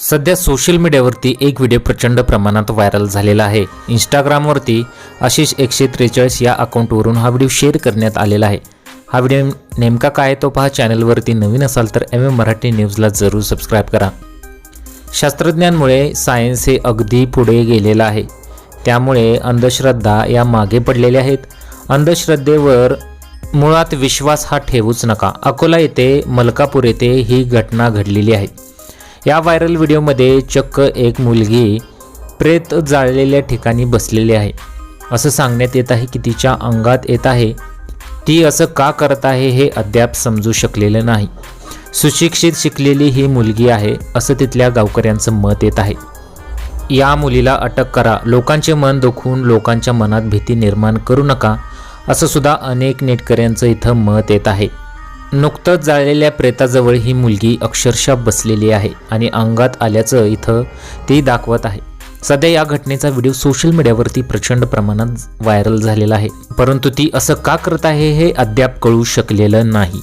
सध्या सोशल मीडियावरती एक व्हिडिओ प्रचंड प्रमाणात व्हायरल झालेला आहे. इंस्टाग्रामवरती आशिष एकशे त्रेचाळीस या अकाउंटवरून हा व्हिडिओ शेअर करण्यात आलेला आहे. हा व्हिडिओ नेमका काय तो पहा चॅनलवरती नवीन असाल तर एम एम मराठी न्यूजला जरूर सबस्क्राईब करा. शास्त्रज्ञांमुळे सायन्स हे अगदी पुढे गेलेलं आहे. त्यामुळे अंधश्रद्धा या मागे पडलेल्या आहेत. अंधश्रद्धेवर मुळात विश्वास हा ठेवूच नका. अकोला येथे मलकापूर येथे ही घटना घडलेली आहे. या व्हायरल व्हिडिओमध्ये चक्क एक मुलगी प्रेत जाळलेल्या ठिकाणी बसलेली आहे. असं सांगण्यात येत आहे की तिच्या अंगात येत आहे. ती असं का करत आहे हे अद्याप समजू शकलेलं नाही. सुशिक्षित शिकलेली ही मुलगी आहे असं तिथल्या गावकऱ्यांचं मत येत आहे. या मुलीला अटक करा. लोकांचे मन दुखवून लोकांच्या मनात भीती निर्माण करू नका असं सुद्धा अनेक नेटकऱ्यांचं इथं मत येत आहे. नुकतंच जाळलेल्या प्रेताजवळ ही मुलगी अक्षरशः बसलेली आहे आणि अंगात आल्याचं इथं ती दाखवत आहे. सध्या या घटनेचा व्हिडिओ सोशल मीडियावरती प्रचंड प्रमाणात व्हायरल झालेला आहे. परंतु ती असं का करत आहे हे अद्याप कळू शकलेलं नाही.